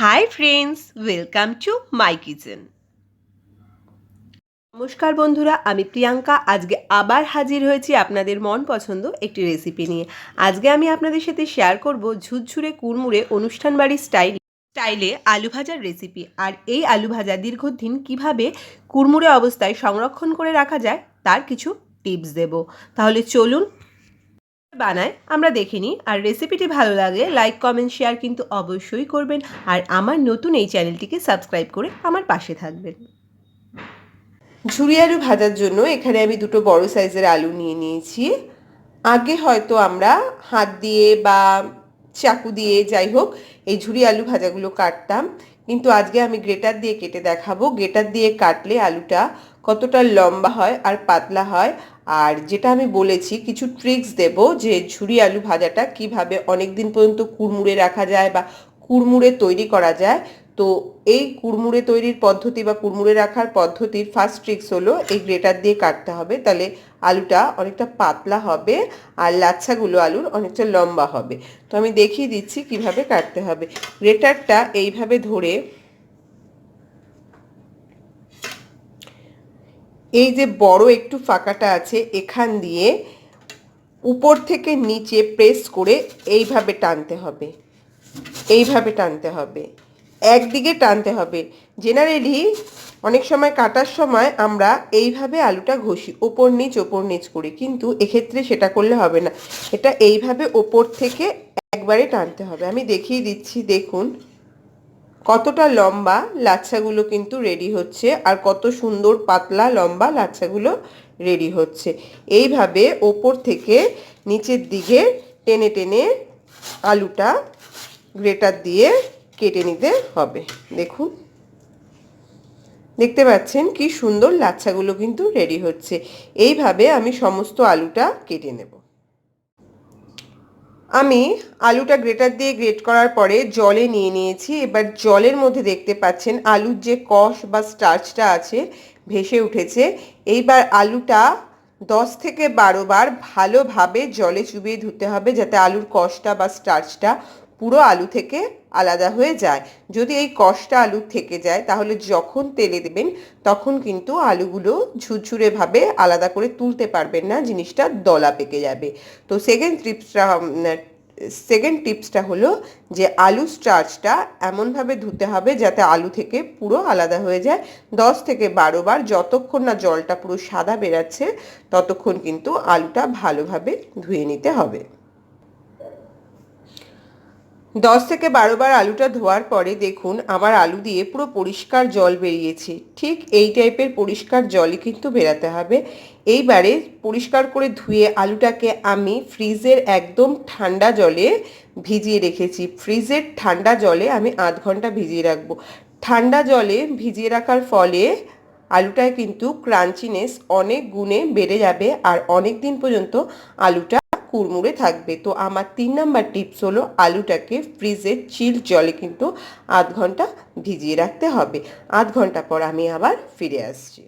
Hi friends welcome to my kitchen নমস্কার বন্ধুরা, আমি প্রিয়াঙ্কা। আজকে আবার হাজির হয়েছি আপনাদের মন পছন্দ একটি রেসিপি নিয়ে। আজকে আমি আপনাদের সাথে শেয়ার করব ঝুরঝুরে কুড়মুড়ে অনুষ্ঠান বাড়ির স্টাইল স্টাইলে আলু ভাজার রেসিপি আর এই আলু ভাজা দীর্ঘদিন কীভাবে কুড়মুড়ে অবস্থায় সংরক্ষণ করে রাখা যায়, তার কিছু টিপস দেব। তাহলে চলুন বানায়, আমরা দেখিনি আর রেসিপিটি ভালো লাগে লাইক কমেন্ট শেয়ার কিন্তু অবশ্যই করবেন। আর আমার নতুন এই চ্যানেলটিকে সাবস্ক্রাইব করে আমার পাশে থাকবেন। ঝুরি আলু ভাজার জন্য এখানে আমি দুটো বড় সাইজের আলু নিয়ে নিয়েছি। আগে হয়তো আমরা হাত দিয়ে বা চাকু দিয়ে, যাই হোক, এই ঝুরি আলু ভাজাগুলো কাটতাম। কিন্তু আজকে আমি গ্রেটার দিয়ে কেটে দেখাবো। গ্রেটার দিয়ে কাটলে আলুটা কতটা লম্বা হয় আর পাতলা হয়। আর যেটা আমি বলেছি, কিছু ট্রিক্স দেব যে ঝুরি আলু ভাজাটা কীভাবে অনেক দিন পর্যন্ত কুড়মুড়ে রাখা যায় বা কুড়মুড়ে তৈরি করা যায়। তো এই কুড়মুড়ে তৈরির পদ্ধতি বা কুড়মুড়ে রাখার পদ্ধতির ফার্স্ট ট্রিক্স হলো এই গ্রেটার দিয়ে কাটতে হবে। তাহলে আলুটা অনেকটা পাতলা হবে আর লাচ্ছাগুলো আলুর অনেকটা লম্বা হবে। তো আমি দেখিয়ে দিচ্ছি কীভাবে কাটতে হবে। গ্রেটারটা এইভাবে ধরে এই যে বড় একটু ফাঁকাটা আছে এখান দিয়ে উপর থেকে নিচে প্রেস করে এইভাবে টানতে হবে। এইভাবে টানতে হবে। একদিকে টানতে হবে। জেনারেলি অনেক সময় কাটার সময় আমরা এইভাবে আলুটা ঘষি, ওপর নিচ ওপর নিচ করি। কিন্তু এক্ষেত্রে সেটা করলে হবে না। এটা এইভাবে ওপর থেকে একবারে টানতে হবে। আমি দেখিয়ে দিচ্ছি, দেখুন। কতটা লম্বা লাচ্ছাগুলো কিন্তু রেডি হচ্ছে আর কত সুন্দর পাতলা লম্বা লাচ্ছাগুলো রেডি হচ্ছে। এইভাবে ওপর থেকে নিচের দিকে টেনে টেনে আলুটা গ্রেটার দিয়ে কেটে নিতে হবে। দেখুন। দেখতে পাচ্ছেন কি সুন্দর লাচ্ছাগুলো কিন্তু রেডি হচ্ছে। এইভাবে আমি সমস্ত আলুটা কেটে নেব। আমি আলুটা গ্রেটার দিয়ে গ্রেট করার পরে জলে নিয়ে নিয়েছি। এবার জলের মধ্যে দেখতে পাচ্ছেন আলুর যে কষ বা স্টার্চটা আছে, ভেসে উঠেছে। এইবার আলুটা দশ থেকে বারো বার ভালোভাবে জলে চুবিয়ে ধুতে হবে, যাতে আলুর কষটা বা স্টার্চটা পুরো আলু থেকে আলাদা হয়ে যায়। যদি এই কষটা আলু থেকে যায়, তাহলে যখন তেলে দেবেন, তখন কিন্তু আলুগুলো ঝুরঝুরেভাবে আলাদা করে তুলতে পারবেন না, জিনিসটা দলা পেকে যাবে। তো সেকেন্ড টিপসটা সেকেন্ড টিপসটা হলো যে আলু স্টার্চটা এমনভাবে ধুতে হবে যাতে আলু থেকে পুরো আলাদা হয়ে যায়। দশ থেকে বারো বার যতক্ষণ না জলটা পুরো সাদা বেরাচ্ছে, ততক্ষণ কিন্তু আলুটা ভালোভাবে ধুয়ে নিতে হবে। দশ থেকে বারো বার আলুটা ধোয়ার পরে দেখুন, আমার আলু দিয়ে পুরো পরিষ্কার জল বেরিয়েছে। ঠিক এই টাইপের পরিষ্কার জলই কিন্তু বেরাতে হবে। এইবারে পরিষ্কার করে ধুয়ে আলুটাকে আমি ফ্রিজের একদম ঠান্ডা জলে ভিজিয়ে রেখেছি। ফ্রিজের ঠান্ডা জলে আমি আধ ঘণ্টা ভিজিয়ে রাখব। ঠান্ডা জলে ভিজিয়ে রাখার ফলে আলুটায় কিন্তু ক্রাঞ্চিনেস অনেক গুণে বেড়ে যাবে আর অনেক দিন পর্যন্ত আলুটা কুড়মুড়ে থাকবে। তো আমার তিন নাম্বার টিপস হলো আলুটাকে ফ্রিজের চিল জলে কিন্তু আধ ঘণ্টা ভিজিয়ে রাখতে হবে। আধ ঘণ্টা পর আমি আবার ফিরে আসছি।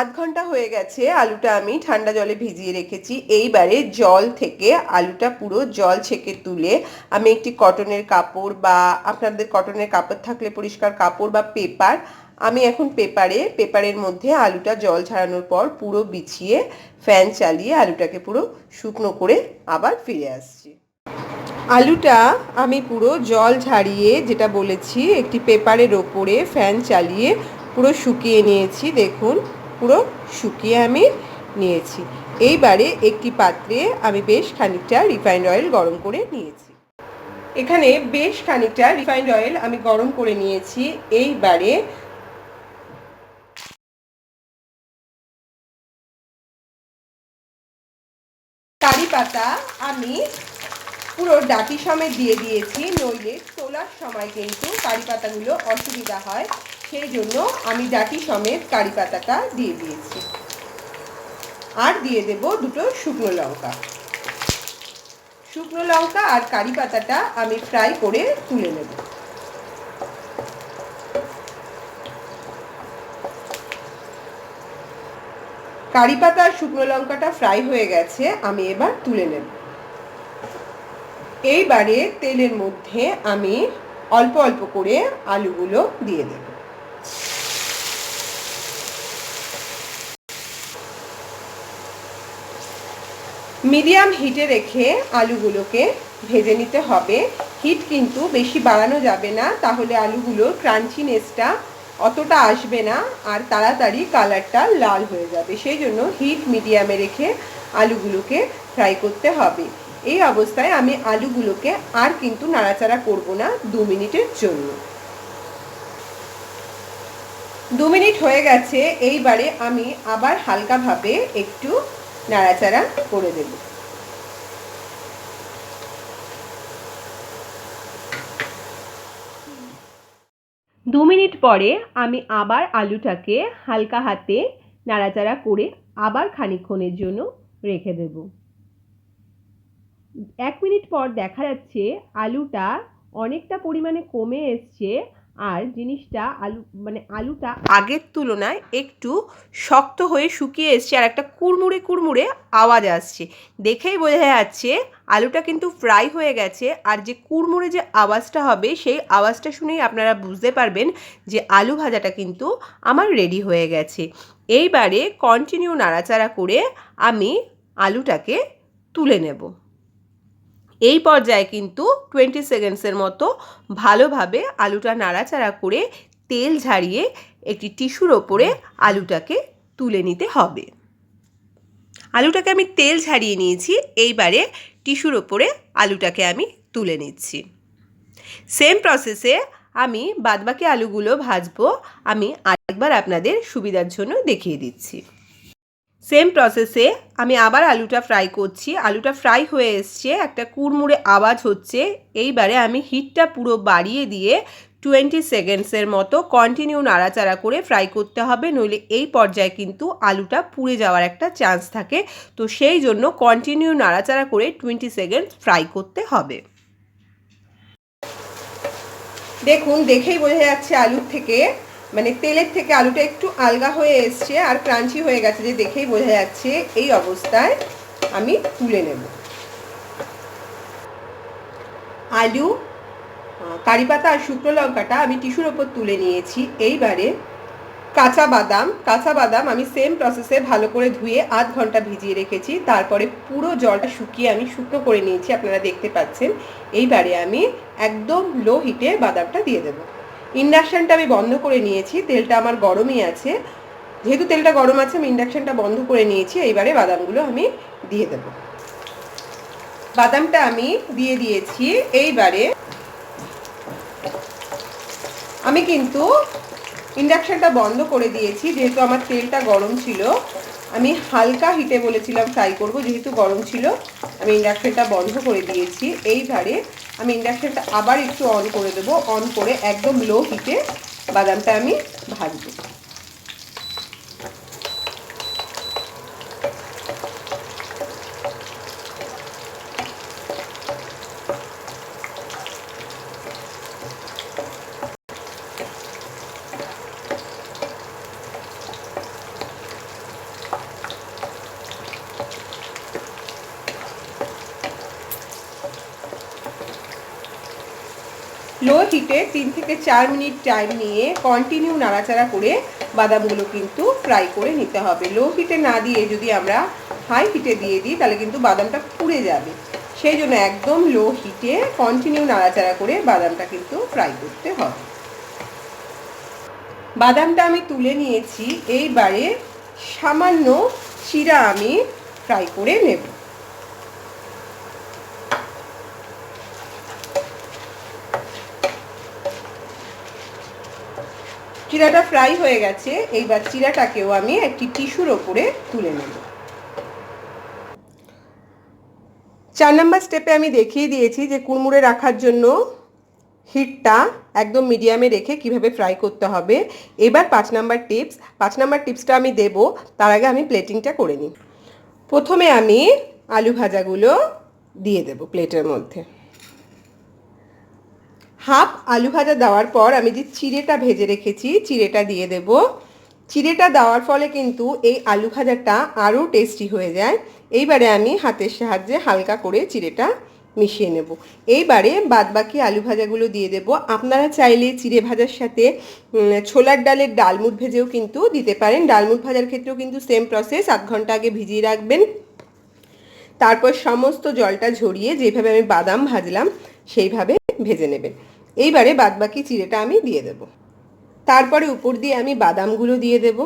আধ ঘণ্টা হয়ে গেছে, আলুটা আমি ঠান্ডা জলে ভিজিয়ে রেখেছি। এইবারে জল থেকে আলুটা পুরো জল ছেঁকে তুলে আমি একটি কটনের কাপড় বা আপনাদের কটনের কাপড় থাকলে পরিষ্কার কাপড় বা পেপার আমি এখন পেপারে, পেপারের মধ্যে আলুটা জল ছাড়ানোর পর পুরো বিছিয়ে, ফ্যান চালিয়ে আলুটাকে পুরো শুকনো করে আবার ফিরে আসছি। আলুটা আমি পুরো জল ঝাড়িয়ে, যেটা বলেছি, একটি পেপারের ওপরে ফ্যান চালিয়ে পুরো শুকিয়ে নিয়েছি, দেখুন, পুরো শুকিয়ে আমি নিয়েছি। এইবারে একটি পাত্রে আমি বেশ খানিকটা রিফাইন্ড অয়েল গরম করে নিয়েছি। এখানে বেশ খানিকটা রিফাইন্ড অয়েল আমি গরম করে নিয়েছি। এইবারে আমি পুরো ডাটি সমেত দিয়ে দিয়েছি, নইলে তোলার সময় কিন্তু কারি পাতাগুলো অসুবিধা হয়, সেই জন্য আমি ডাটি সমেত কারি পাতাটা দিয়ে দিয়েছি। আর দিয়ে দেব দুটো শুকনো লঙ্কা। শুকনো লঙ্কা আর কারি পাতাটা আমি ফ্রাই করে তুলে নেব। কারি পাতা আর শুকনো লঙ্কাটা ফ্রাই হয়ে গেছে, আমি এবার তুলে নেব। এইবারে তেলের মধ্যে আমি অল্প অল্প করে আলুগুলো দিয়ে দেব। মিডিয়াম হিটে রেখে আলুগুলোকে ভেজে নিতে হবে। হিট কিন্তু বেশি বাড়ানো যাবে না, তাহলে আলুগুলোর ক্রাঞ্চিনেসটা অতটা আসবে না আর তাড়াতাড়ি কালারটা লাল হয়ে যাবে। সেই জন্য হিট মিডিয়ামে রেখে আলুগুলোকে ফ্রাই করতে হবে। এই অবস্থায় আমি আলুগুলোকে আর কিন্তু নাড়াচাড়া করব না দু মিনিটের জন্য। দু মিনিট হয়ে গেছে, এইবারে আমি আবার হালকাভাবে একটু নাড়াচাড়া করে দেব। দু মিনিট পরে আমি আবার আলুটাকে হালকা হাতে নাড়াচাড়া করে আবার খানিকক্ষণের জন্য রেখে দেব। এক মিনিট পর দেখা যাচ্ছে আলুটা অনেকটা পরিমাণে কমে এসছে আর জিনিসটা আলু মানে আলুটা আগের তুলনায় একটু শক্ত হয়ে শুকিয়ে এসছে আর একটা কুড়মুড়ে কুড়মুড়ে আওয়াজ আসছে। দেখেই বোঝা যাচ্ছে আলুটা কিন্তু ফ্রাই হয়ে গেছে আর যে কুড়মুড়ে যে আওয়াজটা হবে সেই আওয়াজটা শুনেই আপনারা বুঝতে পারবেন যে আলু ভাজাটা কিন্তু আমার রেডি হয়ে গেছে। এইবারে কন্টিনিউ নাড়াচাড়া করে আমি আলুটাকে তুলে নেব। এই পর্যায়ে কিন্তু টোয়েন্টি সেকেন্ডসের মতো ভালোভাবে আলুটা নাড়াচাড়া করে তেল ঝাড়িয়ে একটি টিস্যুর ওপরে আলুটাকে তুলে নিতে হবে। আলুটাকে আমি তেল ঝাড়িয়ে নিয়েছি, এইবারে টিস্যুর ওপরে আলুটাকে আমি তুলে নিচ্ছি। সেম প্রসেসে আমি বাদবাকি আলুগুলো ভাজবো, আমি আরেকবার আপনাদের সুবিধার জন্য দেখিয়ে দিচ্ছি। সেম প্রসেসে আমি আবার আলুটা ফ্রাই করছি। আলুটা ফ্রাই হয়ে এসছে, একটা কুড়মুড়ে আওয়াজ হচ্ছে। এইবারে আমি হিটটা পুরো বাড়িয়ে দিয়ে টোয়েন্টি সেকেন্ডসের মতো কন্টিনিউ নাড়াচাড়া করে ফ্রাই করতে হবে। নইলে এই পর্যায়ে কিন্তু আলুটা পুড়ে যাওয়ার একটা চান্স থাকে। তো সেই জন্য কন্টিনিউ নাড়াচাড়া করে টোয়েন্টি সেকেন্ড ফ্রাই করতে হবে। দেখুন, দেখেই বোঝা যাচ্ছে আলুর থেকে মানে তেলের থেকে আলুটা একটু আলগা হয়ে এসছে আর ক্রাঞ্চি হয়ে গেছে যে দেখেই বোঝা যাচ্ছে এই অবস্থায় আমি তুলে নেব। আলু কারি পাতা আর শুকনো লঙ্কাটা আমি টিস্যুর ওপর তুলে নিয়েছি। এইবারে কাঁচা বাদাম কাঁচা বাদাম আমি সেম প্রসেসে ভালো করে ধুয়ে আধ ঘণ্টা ভিজিয়ে রেখেছি। তারপরে পুরো জলটা শুকিয়ে আমি শুকনো করে নিয়েছি, আপনারা দেখতে পাচ্ছেন। এইবারে আমি একদম লো হিটে বাদামটা দিয়ে দেবো। ইন্ডাকশানটা আমি বন্ধ করে নিয়েছি, তেলটা আমার গরমই আছে। যেহেতু তেলটা গরম আছে, আমি ইন্ডাকশানটা বন্ধ করে নিয়েছি, এইবারে বাদামগুলো আমি দিয়ে দেব। বাদামটা আমি দিয়ে দিয়েছি, এইবারে আমি কিন্তু ইন্ডাকশানটা বন্ধ করে দিয়েছি, যেহেতু আমার তেলটা গরম ছিল। আমি হালকা হিটে বলেছিলাম ফ্রাই করব, যেহেতু গরম ছিল, আমি ইন্ডাকশানটা বন্ধ করে দিয়েছি। এইবারে আমি ইন্ডাকশানটা আবার একটু অন করে দেবো অন করে একদম লো হিটে বাদামটা আমি ভাজবো। লো হিটে তিন থেকে চার মিনিট টাইম নিয়ে কন্টিনিউ নাড়াচাড়া করে বাদামগুলো কিন্তু ফ্রাই করে নিতে হবে। লো হিটে না দিয়ে যদি আমরা হাই হিটে দিয়ে দিই, তাহলে কিন্তু বাদামটা পুড়ে যাবে। সেই জন্য একদম লো হিটে কন্টিনিউ নাড়াচাড়া করে বাদামটা কিন্তু ফ্রাই করতে হবে। বাদামটা আমি তুলে নিয়েছি। এইবারে সামান্য চিরা আমি ফ্রাই করে নেব। চিরাটা ফ্রাই হয়ে গেছে, এইবার চিরাটাকেও আমি একটি টিস্যুর ওপরে তুলে নেব। চার নাম্বার স্টেপে আমি দেখিয়ে দিয়েছি যে কুড়মুড়ে রাখার জন্য হিটটা একদম মিডিয়ামে রেখে কীভাবে ফ্রাই করতে হবে। এবার পাঁচ নাম্বার টিপস, পাঁচ নাম্বার টিপসটা আমি দেব, তার আগে আমি প্লেটিংটা করে নিই। প্রথমে আমি আলু ভাজাগুলো দিয়ে দেব প্লেটের মধ্যে। হাফ আলু ভাজা দেওয়ার পর আমি যে চিড়েটা ভেজে রেখেছি, চিড়েটা দিয়ে দেব। চিড়েটা দেওয়ার ফলে কিন্তু এই আলু ভাজাটা আরও টেস্টি হয়ে যায়। এইবারে আমি হাতের সাহায্যে হালকা করে চিড়েটা মিশিয়ে নেব। এইবারে বাদবাকি আলু ভাজাগুলো দিয়ে দেব। আপনারা চাইলে চিড়ে ভাজার সাথে ছোলার ডালের ডালমুট ভেজেও কিন্তু দিতে পারেন। ডালমুট ভাজার ক্ষেত্রেও কিন্তু সেম প্রসেস আধ ঘণ্টা আগে ভিজিয়ে রাখবেন। তারপর সমস্ত জলটা ঝরিয়ে যেভাবে আমি বাদাম ভাজলাম, সেইভাবে ভেজে নেবেন। এইবারে বাদবাকি চিড়েটা আমি দিয়ে দেব। তারপরে উপর দিয়ে আমি বাদামগুলো দিয়ে দেব।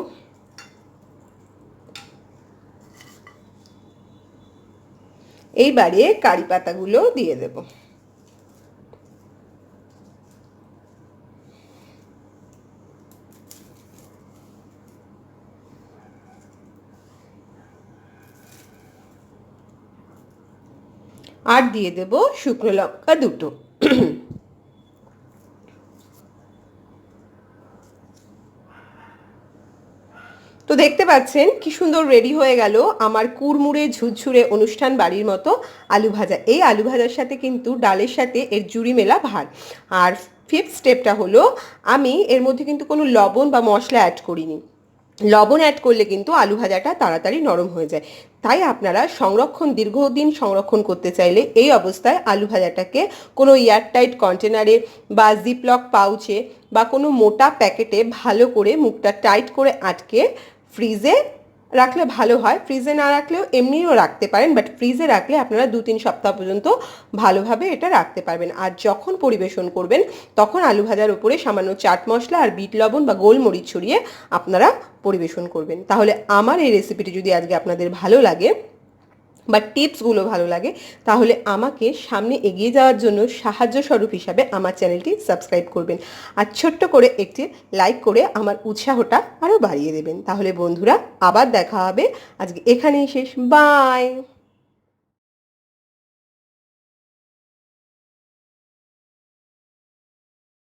এইবারে কারি পাতাগুলো দিয়ে দেব। আর দিয়ে দেব শুকনো লঙ্কা দুটো তো দেখতে পাচ্ছেন কি সুন্দর রেডি হয়ে গেল আমার কুড়মুড়ে ঝুরঝুরে অনুষ্ঠান বাড়ির মতো আলু ভাজা। এই আলু ভাজার সাথে কিন্তু ডালের সাথে এর জুড়ি মেলা ভার। আর ফিফথ স্টেপটা হলো, আমি এর মধ্যে কিন্তু কোনো লবণ বা মশলা অ্যাড করিনি। লবণ অ্যাড করলে কিন্তু আলু ভাজাটা তাড়াতাড়ি নরম হয়ে যায়। তাই আপনারা সংরক্ষণ, দীর্ঘদিন সংরক্ষণ করতে চাইলে এই অবস্থায় আলু ভাজাটাকে কোনো এয়ারটাইট কন্টেনারে বা জিপলক পাউচে বা কোনো মোটা প্যাকেটে ভালো করে মুখটা টাইট করে আটকে ফ্রিজে রাখলে ভালো হয়। ফ্রিজে না রাখলেও এমনিও রাখতে পারেন বাট ফ্রিজে রাখলে আপনারা দু তিন সপ্তাহ পর্যন্ত ভালোভাবে এটা রাখতে পারবেন। আর যখন পরিবেশন করবেন, তখন আলু ভাজার উপরে সামান্য চাট মশলা আর বিট লবণ বা গোলমরিচ ছড়িয়ে আপনারা পরিবেশন করবেন। তাহলে আমার এই রেসিপিটি যদি আজকে আপনাদের ভালো লাগে বা টিপসগুলো ভালো লাগে, তাহলে আমাকে সামনে এগিয়ে যাওয়ার জন্য সাহায্য স্বরূপ হিসাবে আমার চ্যানেলটি সাবস্ক্রাইব করবেন। আর ছোট্ট করে একটি লাইক করে আমার উৎসাহটা আরও বাড়িয়ে দেবেন। তাহলে বন্ধুরা, আবার দেখা হবে। আজকে এখানেই শেষ। বাই!